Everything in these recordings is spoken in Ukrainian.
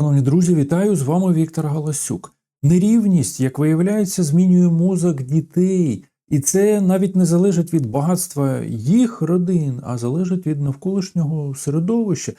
Шановні друзі, вітаю з вами Віктор Галасюк. Нерівність, як виявляється, змінює мозок дітей, і це навіть не залежить від багатства їх родин, а залежить від навколишнього середовища.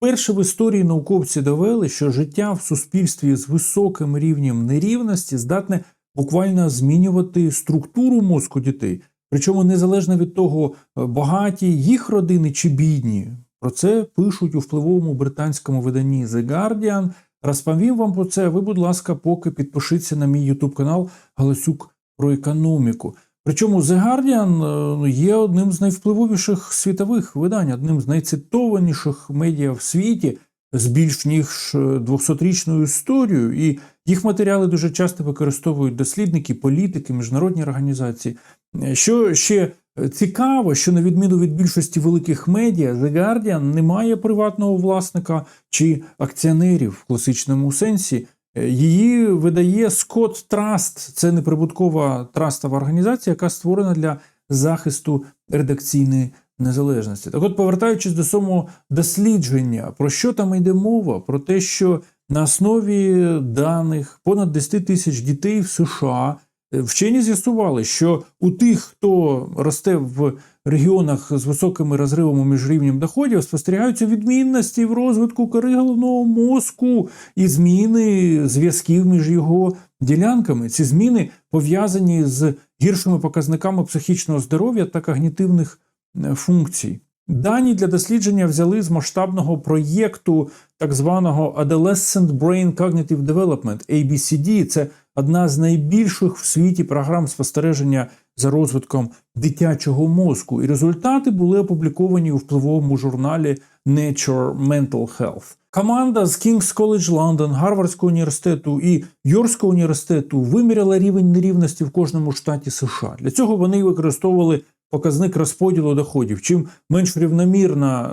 Перше в історії науковці довели, що життя в суспільстві з високим рівнем нерівності здатне буквально змінювати структуру мозку дітей, причому незалежно від того, багаті їх родини чи бідні. Про це пишуть у впливовому британському виданні The Guardian. Розповім вам про це. Ви, будь ласка, поки підпишіться на мій YouTube канал Галасюк про економіку. Причому The Guardian е, є одним з найвпливовіших світових видань, одним з найцитованіших медіа в світі з більш ніж 200-річною історією, і їх матеріали дуже часто використовують дослідники, політики, міжнародні організації. Е, Що ще цікаво, що на відміну від більшості великих медіа, The Guardian не має приватного власника чи акціонерів в класичному сенсі. Е, Її видає Scott Trust, це неприбуткова трастова організація, яка створена для захисту редакційної незалежності. Так от, повертаючись до самого дослідження, про що там йде мова? Про те, що на основі даних понад 10 тисяч дітей в США е, вчені з'ясували, що у тих, хто росте в регіонах з високими розривами між рівнем доходів, спостерігаються відмінності в розвитку кори головного мозку і зміни зв'язків між його ділянками. Ці зміни пов'язані з гіршими показниками психічного здоров'я та когнітивних е, функцій. Дані для дослідження взяли з масштабного проєкту так званого Adolescent Brain Cognitive Development ABCD. Це одна з найбільших в світі програм спостереження за розвитком дитячого мозку. І результати були опубліковані у впливовому журналі Nature Mental Health. Команда з King's College London, Гарвардського університету і Йоркського університету виміряла рівень нерівності в кожному штаті США. Для цього вони використовували показник розподілу доходів. Чим менш рівномірно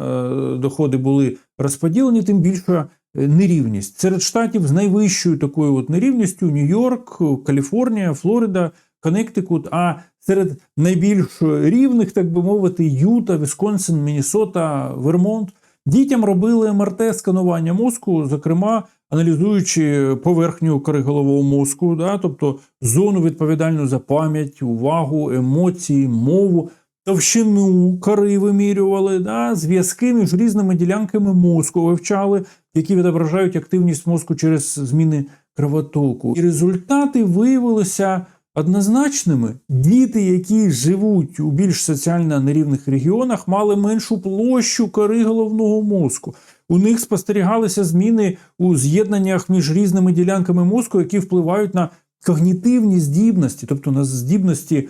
е, доходи були розподілені, тим більша нерівність. Серед штатів з найвищою такою от нерівністю Нью-Йорк, Каліфорнія, Флорида, Коннектикут, а серед найбільш рівних, так би мовити, Юта, Вісконсин, Міннесота, Вермонт. Дітям робили МРТ-сканування мозку, зокрема аналізуючи поверхню кори голового мозку, да, тобто зону відповідальну за пам'ять, увагу, емоції, мову, товщину кори вимірювали, да, зв'язки між різними ділянками мозку вивчали, які відображають активність мозку через зміни кровотоку. І результати виявилися однозначними. Діти, які живуть у більш соціально нерівних регіонах, мали меншу площу кори головного мозку. У них спостерігалися зміни у з'єднаннях між різними ділянками мозку, які впливають на когнітивні здібності, тобто на здібності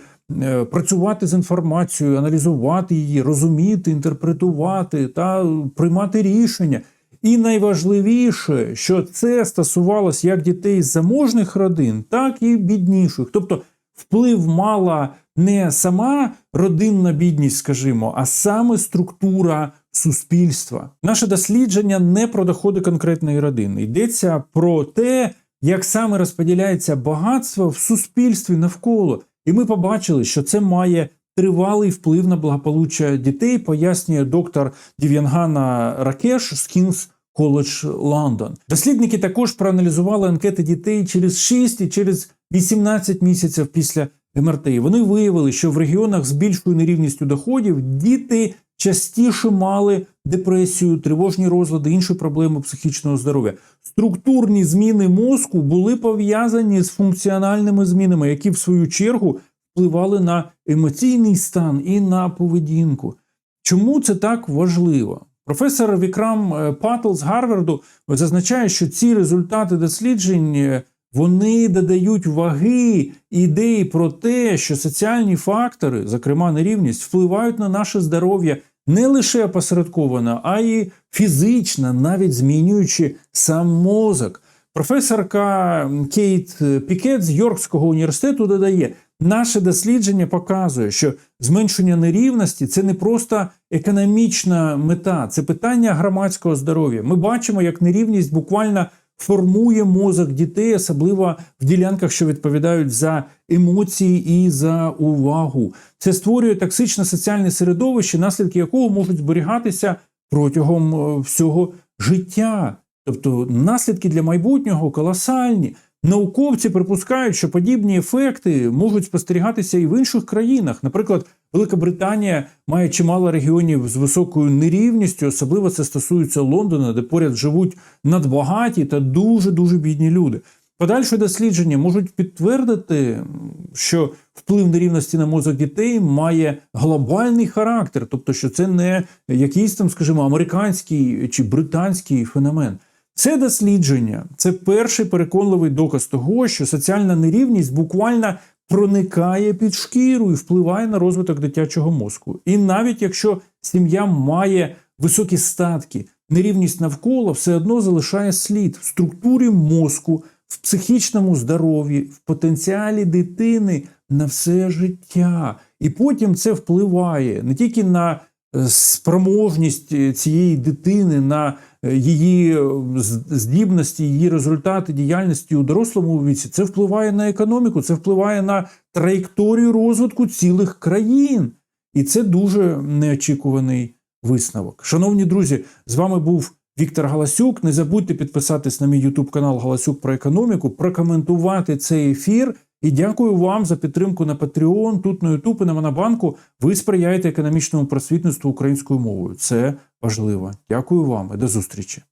працювати з інформацією, аналізувати її, розуміти, інтерпретувати та приймати рішення. І найважливіше, що це стосувалося як дітей з заможних родин, так і бідніших. Тобто вплив мала не сама родинна бідність, скажімо, а саме структура суспільства. Наше дослідження не про доходи конкретної родини. Йдеться про те, як саме розподіляється багатство в суспільстві навколо. І ми побачили, що це має тривалий вплив на благополуччя дітей, пояснює доктор Дів'янгана Ракеш з Кінгс Коледж Лондон. Дослідники також проаналізували анкети дітей через 6 і через 18 місяців після МРТ. Вони виявили, що в регіонах з більшою нерівністю доходів діти частіше мали депресію, тривожні розлади, інші проблеми психічного здоров'я. Структурні зміни мозку були пов'язані з функціональними змінами, які в свою чергу впливали на емоційний стан і на поведінку. Чому це так важливо? Професор Вікрам е, Патл з Гарварду зазначає, що ці результати досліджень е, вони додають ваги ідеї про те, що соціальні фактори, зокрема нерівність, впливають на наше здоров'я не лише опосередковано, а й фізично, навіть змінюючи сам мозок. Професорка Кейт Пікет з Йоркського університету додає, наше дослідження показує, що зменшення нерівності це не просто економічна мета, це питання громадського здоров'я. Ми бачимо, як нерівність буквально формує мозок дітей, особливо в ділянках, що відповідають за емоції і за увагу. Це створює токсичне соціальне середовище, наслідки якого можуть зберігатися протягом е, всього життя. Тобто наслідки для майбутнього колосальні. Науковці припускають, що подібні ефекти можуть спостерігатися і в інших країнах. Наприклад, Велика Британія має чимало регіонів з високою нерівністю, особливо це стосується Лондона, де поряд живуть надбагаті та дуже дуже бідні люди. Подальші дослідження можуть підтвердити, що вплив нерівності на мозок дітей має глобальний характер, тобто, що це не якийсь там, скажімо, американський чи британський феномен. Це дослідження це перший переконливий доказ того, що соціальна нерівність буквально проникає під шкіру і впливає на розвиток дитячого мозку. І навіть якщо сім'я має високі статки, нерівність навколо все одно залишає слід в структурі мозку, в психічному здоров'ї, в потенціалі дитини на все життя. І потім це впливає не тільки на спроможність е, цієї дитини, на е, її е, здібності, її результати діяльності у дорослому віці, це впливає на економіку, це впливає на траєкторію розвитку цілих країн. І це дуже неочікуваний висновок. Шановні друзі, з вами був Віктор Галасюк. Не забудьте підписатись на мій YouTube канал Галасюк про економіку, прокоментувати цей ефір. І дякую вам за підтримку на Patreon, тут на YouTube і на Монобанку. Ви сприяєте економічному просвітництву українською мовою. Це важливо. Дякую вам і до зустрічі.